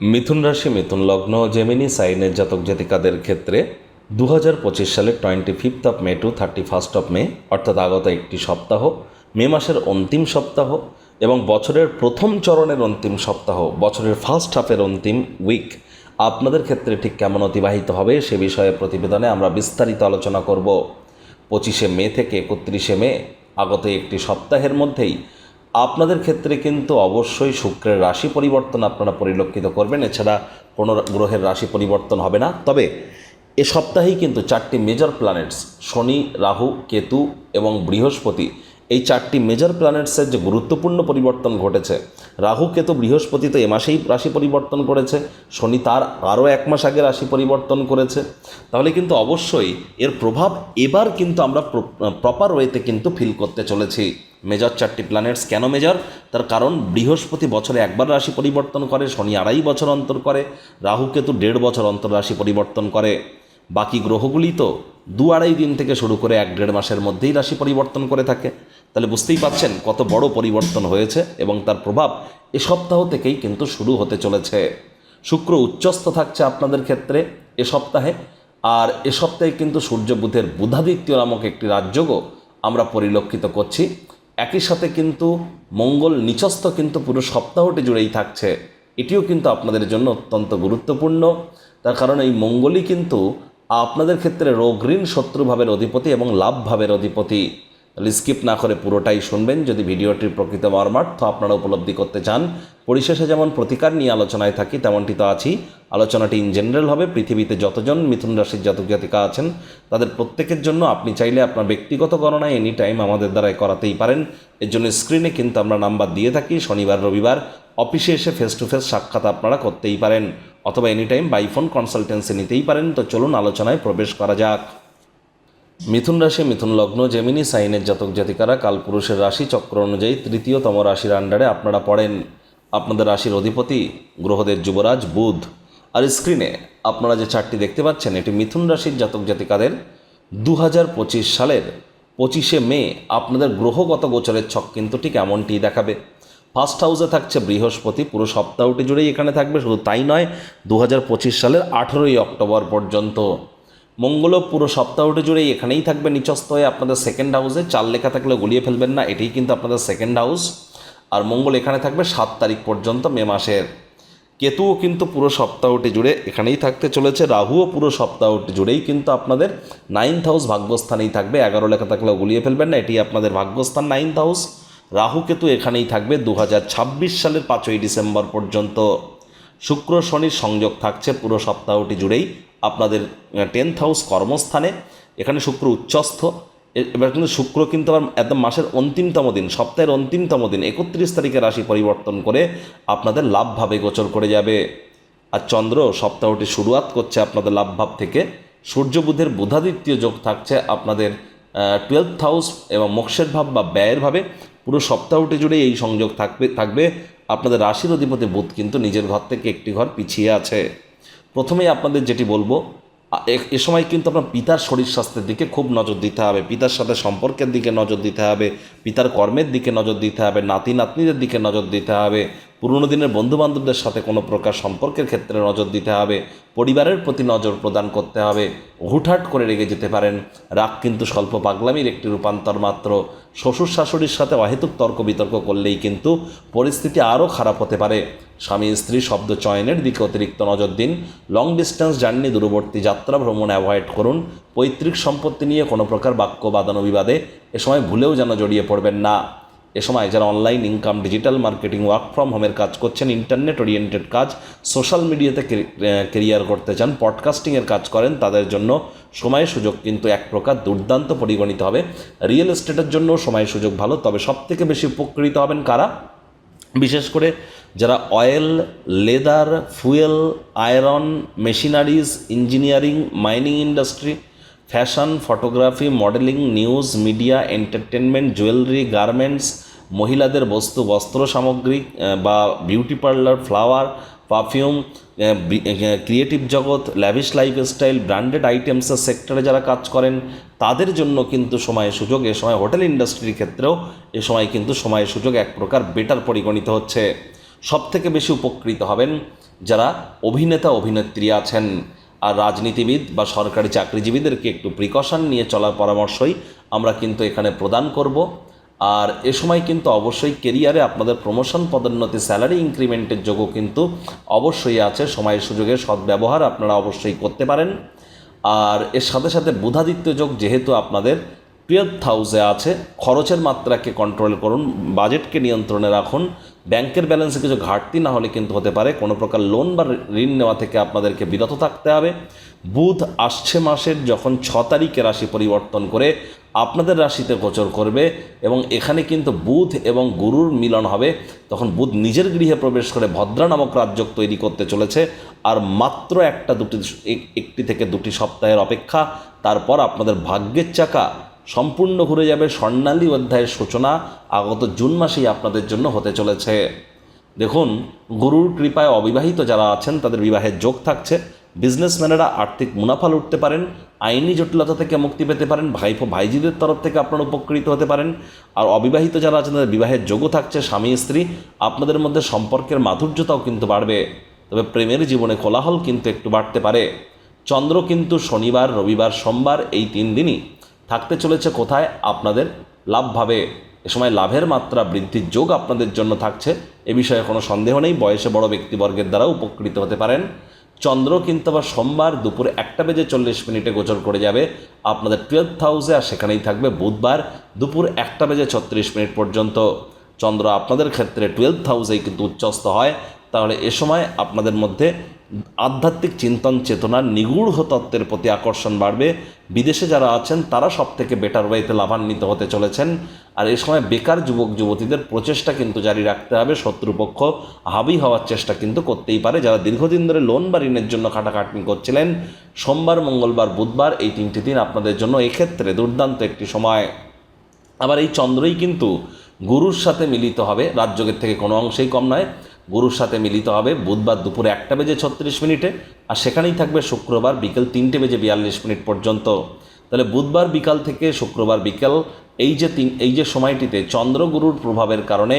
মিথুন রাশি, মিথুন লগ্ন জেমিনি সাইনের জাতক জাতিকাদের ক্ষেত্রে দু হাজার পঁচিশ সালের twenty fifth of May to thirty first of May অর্থাৎ আগত একটি সপ্তাহ, মে মাসের অন্তিম সপ্তাহ এবং বছরের প্রথম চরণের অন্তিম সপ্তাহ, বছরের ফার্স্ট হাফের অন্তিম উইক আপনাদের ক্ষেত্রে ঠিক কেমন অতিবাহিত হবে সে বিষয়ে প্রতিবেদনে আমরা বিস্তারিত আলোচনা করব। পঁচিশে মে থেকে একত্রিশে মে, আগত একটি সপ্তাহের মধ্যেই আপনাদের ক্ষেত্রে কিন্তু অবশ্যই শুক্রের রাশি পরিবর্তন আপনারা পরিলক্ষিত করবেন। এছাড়া কোনো গ্রহের রাশি পরিবর্তন হবে না। তবে এ সপ্তাহেই কিন্তু চারটি মেজর প্ল্যানেটস শনি, রাহু, কেতু এবং বৃহস্পতি, এই চারটি মেজর প্ল্যানেটসের যে গুরুত্বপূর্ণ পরিবর্তন ঘটেছে, রাহু, কেতু, বৃহস্পতি তো এ মাসেই রাশি পরিবর্তন করেছে, শনি তার আরও এক মাস আগে রাশি পরিবর্তন করেছে। তাহলে কিন্তু অবশ্যই এর প্রভাব এবার কিন্তু আমরা প্রপার ওয়েতে কিন্তু ফিল করতে চলেছি। মেজর চারটি প্ল্যানেটস কেন মেজর তার কারণ বৃহস্পতি বছরে একবার রাশি পরিবর্তন করে, শনি আড়াই বছর অন্তর করে, রাহু কেতু দেড় বছর অন্তর রাশি পরিবর্তন করে। বাকি গ্রহগুলি তো দু আড়াই দিন থেকে শুরু করে এক দেড় মাসের মধ্যেই রাশি পরিবর্তন করে থাকে। তাহলে বুঝতেই পাচ্ছেন কত বড় পরিবর্তন হয়েছে এবং তার প্রভাব এ সপ্তাহ থেকেই কিন্তু শুরু হতে চলেছে। শুক্র উচ্চস্থ থাকছে আপনাদের ক্ষেত্রে এ সপ্তাহে। আর এ সপ্তাহে কিন্তু সূর্য বুধের বুধাদিত্য নামক একটি রাজযোগও আমরা পরিলক্ষিত করছি। একই সাথে কিন্তু মঙ্গল নিচস্থ কিন্তু পুরো সপ্তাহটি জুড়েই থাকছে। এটিও কিন্তু আপনাদের জন্য অত্যন্ত গুরুত্বপূর্ণ। তার কারণ এই মঙ্গলই কিন্তু আপনাদের ক্ষেত্রে রোগ ঋণ শত্রুভাবের অধিপতি এবং লাভভাবের অধিপতি। তাহলে স্কিপ না করে পুরোটাই শুনবেন যদি ভিডিওটির প্রকৃত মর্মার্থ আপনারা উপলব্ধি করতে চান। পরিশেষে যেমন প্রতিকার নিয়ে আলোচনায় থাকি, তেমনটি তো আছি। আলোচনাটি ইন জেনারেল হবে, পৃথিবীতে যতজন মিথুন রাশির জাতক জাতিকা আছেন, তাদের প্রত্যেকের জন্য আপনি চাইলে আপনার ব্যক্তিগত গণনায় এনি টাইম আমাদের দ্বারাই করাতেই পারেন। এর জন্য স্ক্রিনে কিন্তু আমরা নাম্বার দিয়ে থাকি, শনিবার, রবিবার অফিসে এসে ফেস টু ফেস সাক্ষাৎ আপনারা করতেই পারেন, অথবা any time by phone consultancy নিতেই পারেন। তো চলুন আলোচনায় প্রবেশ করা যাক। মিথুন রাশি, মিথুন লগ্ন, জেমিনি, সাইনের জাতক জাতিকারা কালপুরুষের রাশি চক্র অনুযায়ী তৃতীয়তম রাশির আন্ডারে আপনারা পড়েন। আপনাদের রাশির অধিপতি গ্রহদের যুবরাজ বুধ। আর স্ক্রিনে আপনারা যে চারটি দেখতে পাচ্ছেন, এটি মিথুন রাশির জাতক জাতিকাদের দু হাজার পঁচিশ সালের পঁচিশে মে। আপনাদের গ্রহগত গোচরের ছক কিন্তু ঠিক এমনটি দেখাবে। ফার্স্ট হাউসে থাকছে বৃহস্পতি, পুরো সপ্তাহটি জুড়েই এখানে থাকবে। শুধু তাই নয় দু সালের আঠেরোই অক্টোবর পর্যন্ত। মঙ্গলও পুরো সপ্তাহটি জুড়েই এখানেই থাকবে নিচস্থ হয়ে আপনাদের সেকেন্ড হাউসে চার লেখা থাকলে গুলিয়ে ফেলবেন না, এটাই কিন্তু আপনাদের সেকেন্ড হাউস আর মঙ্গল এখানে থাকবে সাত তারিখ পর্যন্ত, মে মাসের। কেতুও কিন্তু পুরো সপ্তাহটি জুড়ে এখানেই থাকতে চলেছে। রাহুও পুরো সপ্তাহটি জুড়েই কিন্তু আপনাদের নাইন্থ হাউস ভাগ্যস্থানেই থাকবে। এগারো লেখা থাকলে গুলিয়ে ফেলবেন না এটি আপনাদের ভাগ্যস্থান নাইন্থ হাউস রাহু কেতু এখানেই থাকবে দু হাজার ছাব্বিশ সালের পাঁচই ডিসেম্বর পর্যন্ত। শুক্র শনির সংযোগ থাকছে পুরো সপ্তাহটি জুড়েই। আপনাদের টেন্থ হাউস কর্মস্থানে, এখানে শুক্র উচ্চস্থ। এবার কিন্তু শুক্র কিন্তু আবার একদম মাসের অন্তিমতম দিন, সপ্তাহের অন্তিমতম দিন, একত্রিশ তারিখে রাশি পরিবর্তন করে আপনাদের লাভভাবে গোচর করে যাবে। আর চন্দ্র সপ্তাহটি শুরুয়াত করছে আপনাদের লাভভাব থেকে। সূর্য বুধের বুধাদিত্য যোগ থাকছে আপনাদের টুয়েলথ হাউস এবং মোক্ষের ভাব বা ব্যয়ের ভাবে। পুরো সপ্তাহটি জুড়ে এই সংযোগ থাকবে থাকবে। আপনাদের রাশির অধিপতি বুধ কিন্তু নিজের ঘর থেকে একটি ঘর পিছিয়ে আছে। প্রথমেই আপনাদের যেটি বলব এ সময় কিন্তু আপনার পিতার শরীর স্বাস্থ্যের দিকে খুব নজর দিতে হবে। পিতার সাথে সম্পর্কের দিকে নজর দিতে হবে, পিতার কর্মের দিকে নজর দিতে হবে, নাতি, নাতনিদের দিকে নজর দিতে হবে, পুরনো দিনের বন্ধুবান্ধবদের সাথে কোনো প্রকার সম্পর্কের ক্ষেত্রে নজর দিতে হবে, পরিবারের প্রতি নজর প্রদান করতে হবে, হুটহাট করে রেগে যেতে পারেন। রাগ কিন্তু স্বল্প পাগলামির একটি রূপান্তর মাত্র। শ্বশুর শাশুড়ির সাথে অহেতুক তর্ক বিতর্ক করলেই কিন্তু পরিস্থিতি আরও খারাপ হতে পারে। স্বামী স্ত্রী শব্দ চয়নের দিকে অতিরিক্ত নজর দিন। লং ডিস্টেন্স জার্নি দূরবর্তী যাত্রা, ভ্রমণ অ্যাভয়েড করুন। পৈতৃক সম্পত্তি নিয়ে কোনো প্রকার বাক্য বাদানুবিবাদে এ সময় ভুলেও যেন জড়িয়ে পড়বেন না। এ সময় যারা online income digital marketing work from হোমের কাজ করছেন ইন্টারনেট ওরিয়েন্টেড কাজ সোশ্যাল মিডিয়াতে কেরিয়ার করতে চান পডকাস্টিংয়ের কাজ করেন, তাদের জন্য সময় সুযোগ কিন্তু এক প্রকার দুর্দান্ত পরিগণিত হবে। রিয়েল এস্টেটের জন্য সময় সুযোগ ভালো, তবে সবথেকে বেশি উপকৃত হবেন কারা? বিশেষ করে যারা oil, leather, fuel, iron, machineries, engineering, mining industry, fashion, photography, modelling, news, media, entertainment, jewellery, garments, মহিলাদের বস্তু, বস্ত্র সামগ্রী বা beauty parlour, flower, perfume creative জগৎ ল্যাভিশ লাইফস্টাইল ব্র্যান্ডেড আইটেমসের সেক্টরে যারা কাজ করেন, তাদের জন্য কিন্তু সময় সুযোগ, এ সময় হোটেল ইন্ডাস্ট্রির ক্ষেত্রেও এ সময় কিন্তু সময় সুযোগ এক প্রকার বেটার পরিগণিত হচ্ছে। সব থেকে বেশি উপকৃত হবেন যারা অভিনেতা, অভিনেত্রী আছেন। আর রাজনীতিবিদ বা সরকারি চাকরিজীবীদেরকে একটু প্রিকশন নিয়ে চলার পরামর্শই আমরা কিন্তু এখানে প্রদান করব। আর এ সময় কিন্তু অবশ্যই কেরিয়ারে আপনাদের প্রমোশন পদোন্নতি স্যালারি ইনক্রিমেন্টের যোগও কিন্তু অবশ্যই আছে। সময়ের সুযোগের সদ্ব্যবহার আপনারা অবশ্যই করতে পারেন। আর এর সাথে সাথে বুধাদিত্য যোগ যেহেতু আপনাদের টুয়েলভ হাউসে আছে, খরচের মাত্রাকে কন্ট্রোল করুন বাজেটকে নিয়ন্ত্রণে রাখুন ব্যাংকের ব্যালেন্সে কিছু ঘাটতি না হলে কিন্তু হতে পারে। কোনো প্রকার লোন বা ঋণ নেওয়া থেকে আপনাদেরকে বিরত থাকতে হবে। বুধ আসছে মাসের যখন ছ তারিখে রাশি পরিবর্তন করে আপনাদের রাশিতে গোচর করবে এবং এখানে কিন্তু বুধ এবং গুরুর মিলন হবে। তখন বুধ নিজের গৃহে প্রবেশ করে ভদ্রা নামক রাজ্য তৈরি করতে চলেছে। আর মাত্র একটা দুটি, একটি থেকে দুটি সপ্তাহের অপেক্ষা। তারপর আপনাদের ভাগ্যের চাকা সম্পূর্ণ ঘুরে যাবে স্বর্ণালী অধ্যায়ের সূচনা আগত জুন মাসেই আপনাদের জন্য হতে চলেছে। দেখুন, গুরুর কৃপায় অবিবাহিত যারা আছেন, তাদের বিবাহের যোগ থাকছে। বিজনেসম্যানেরা আর্থিক মুনাফা লুটতে পারেন, আইনি জটিলতা থেকে মুক্তি পেতে পারেন ভাইপো ভাইজিদের তরফ থেকে আপনারা উপকৃত হতে পারেন। আর অবিবাহিত যারা আছেন, তাদের বিবাহের যোগও থাকছে, স্বামী, স্ত্রী, আপনাদের মধ্যে সম্পর্কের মাধুর্যতাও কিন্তু বাড়বে। তবে প্রেমের জীবনে কোলাহল কিন্তু একটু বাড়তে পারে। চন্দ্র কিন্তু শনিবার, রবিবার, সোমবার এই তিন দিনই থাকতে চলেছে কোথায়? আপনাদের লাভভাবে। এ সময় লাভের মাত্রা বৃদ্ধির যোগ আপনাদের জন্য থাকছে। এ বিষয়ে কোনো সন্দেহ নেই। বয়সে বড় ব্যক্তিবর্গের দ্বারা উপকৃত হতে পারেন। চন্দ্র কিন্তু আবার সোমবার দুপুরে একটা বেজে চল্লিশ মিনিটে গোচর করে যাবে। আপনাদের টুয়েলভ হাউসে আর সেখানেই থাকবে বুধবার দুপুর একটা বেজে ছত্রিশ মিনিট পর্যন্ত। চন্দ্র আপনাদের ক্ষেত্রে টুয়েলভ হাউসেই কিন্তু উচ্চস্ত হয়। তাহলে এ সময় আপনাদের মধ্যে আধ্যাত্মিক চিন্তন চেতনার নিগূঢ় তত্ত্বের প্রতি আকর্ষণ বাড়বে। বিদেশে যারা আছেন, তারা সব থেকে বেটার ওয়েতে লাভান্বিত হতে চলেছেন। আর এ সময় বেকার যুবক, যুবতীদের প্রচেষ্টা কিন্তু জারি রাখতে হবে। শত্রুপক্ষ হাবি হওয়ার চেষ্টা কিন্তু করতেই পারে। যারা দীর্ঘদিন ধরে লোন বা ঋণের জন্য খাটাখাটনি করছিলেন, সোমবার, মঙ্গলবার, বুধবার এই তিনটি দিন আপনাদের জন্য এক্ষেত্রে দুর্দান্ত একটি সময়। আবার এই চন্দ্রই কিন্তু গুরুর সাথে মিলিত হবে। রাজযোগের থেকে কোনো অংশেই কম নয়। গুরুর সাথে মিলিত হবে। বুধবার দুপুরে একটা বেজে ছত্রিশ মিনিটে আর সেখানেই থাকবে শুক্রবার বিকেল তিনটে বেজে বিয়াল্লিশ মিনিট পর্যন্ত। তাহলে বুধবার বিকাল থেকে শুক্রবার বিকাল এই যে তিন এই যে সময়টিতে চন্দ্রগুরুর প্রভাবের কারণে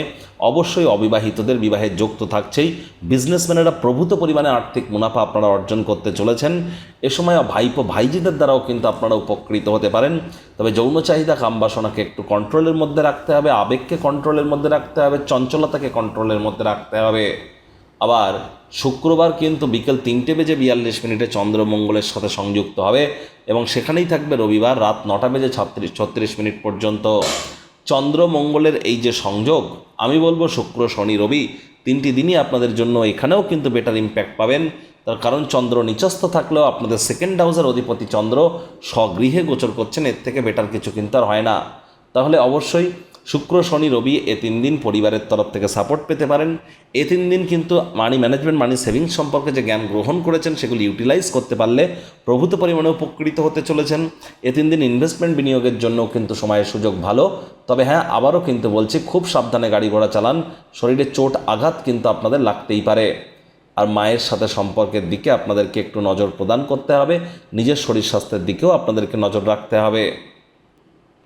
অবশ্যই অবিবাহিতদের বিবাহের যোগ তো থাকছেই। বিজনেসম্যানেরা প্রভূত পরিমাণে আর্থিক মুনাফা আপনারা অর্জন করতে চলেছেন। এ সময় ভাইপো ভাইজিদের দ্বারাও কিন্তু আপনারা উপকৃত হতে পারেন। তবে যৌন চাহিদা কামবাসনাকে একটু কন্ট্রোলের মধ্যে রাখতে হবে, আবেগকে কন্ট্রোলের মধ্যে রাখতে হবে, চঞ্চলতাকে কন্ট্রোলের মধ্যে রাখতে হবে। আবার শুক্রবার কিন্তু বিকেল তিনটে বেজে বিয়াল্লিশ মিনিটে চন্দ্রমঙ্গলের সাথে সংযুক্ত হবে এবং সেখানেই থাকবে রবিবার রাত নটা বেজে ছত্রিশ ছত্রিশ মিনিট পর্যন্ত। চন্দ্রমঙ্গলের এই যে সংযোগ, আমি বলব শুক্র, শনি, রবি তিনটি দিনই আপনাদের জন্য এখানেও কিন্তু বেটার ইম্প্যাক্ট পাবেন। তার কারণ চন্দ্র নিচস্থ থাকলেও আপনাদের সেকেন্ড হাউসের অধিপতি চন্দ্র স্বগৃহে গোচর করছেন, এর থেকে বেটার কিছু কিন্তু আর হয় না। তাহলে অবশ্যই শুক্র, শনি, রবি এ তিন দিন পরিবারের তরফ থেকে সাপোর্ট পেতে পারেন। এ তিন দিন কিন্তু মানি ম্যানেজমেন্ট মানি সেভিংস সম্পর্কে যে জ্ঞান গ্রহণ করেছেন, সেগুলি ইউটিলাইজ করতে পারলে প্রভূত পরিমাণে উপকৃত হতে চলেছেন। এ তিন দিন ইনভেস্টমেন্ট বিনিয়োগের জন্য কিন্তু সময়ের সুযোগ ভালো। তবে হ্যাঁ আবারও কিন্তু বলছি, খুব সাবধানে গাড়ি ঘোড়া চালান। শরীরে চোট, আঘাত কিন্তু আপনাদের লাগতেই পারে। আর মায়ের সাথে সম্পর্কের দিকে আপনাদেরকে একটু নজর প্রদান করতে হবে। নিজের শরীর স্বাস্থ্যের দিকেও আপনাদেরকে নজর রাখতে হবে।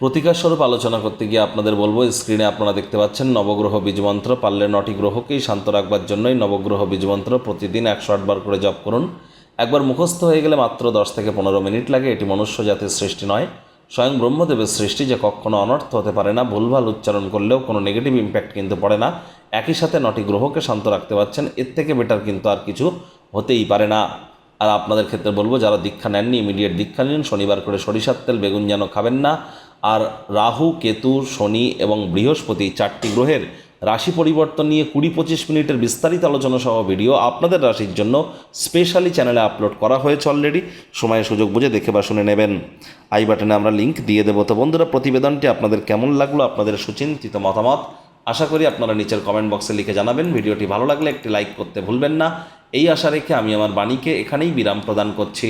প্রতিকারস্বরূপ আলোচনা করতে গিয়ে আপনাদের বলব স্ক্রিনে আপনারা দেখতে পাচ্ছেন নবগ্রহ বীজমন্ত্র, পারলে নটি গ্রহকেই শান্ত রাখবার জন্যই নবগ্রহ বীজমন্ত্র প্রতিদিন একশো আটবার করে জপ করুন। একবার মুখস্থ হয়ে গেলে মাত্র দশ থেকে পনেরো মিনিট লাগে, এটি মনুষ্য জাতির সৃষ্টি নয়। স্বয়ং ব্রহ্মদেবের সৃষ্টি যে কখনো অনর্থ হতে পারে না, ভুলভাল উচ্চারণ করলেও কোনো নেগেটিভ ইম্প্যাক্ট কিন্তু পড়ে না। একই সাথে নটি গ্রহকে শান্ত রাখতে পারছেন, এর থেকে বেটার কিন্তু আর কিছু হতেই পারে না। আর আপনাদের ক্ষেত্রে বলব, যারা দীক্ষা নেননি ইমিডিয়েট দীক্ষা নিন, শনিবার করে সরিষার তেল, বেগুন যেন খাবেন না। আর রাহু, কেতু, শনি এবং বৃহস্পতি চারটি গ্রহের রাশি পরিবর্তন নিয়ে কুড়ি পঁচিশ মিনিটের বিস্তারিত আলোচনা সহ ভিডিও আপনাদের রাশির জন্য স্পেশালি চ্যানেলে আপলোড করা হয়েছে অলরেডি সময় সুযোগ বুঝে দেখে বা শুনে নেবেন। আই বাটনে আমরা লিঙ্ক দিয়ে দেবো। তো বন্ধুরা, প্রতিবেদনটি আপনাদের কেমন লাগল, আপনাদের সুচিন্তিত মতামত? আশা করি আপনারা নিচের কমেন্ট বক্সে লিখে জানাবেন। ভিডিওটি ভালো লাগলে একটি লাইক করতে ভুলবেন না। এই আশা রেখে আমি আমার বাণীকে এখানেই বিরাম প্রদান করছি।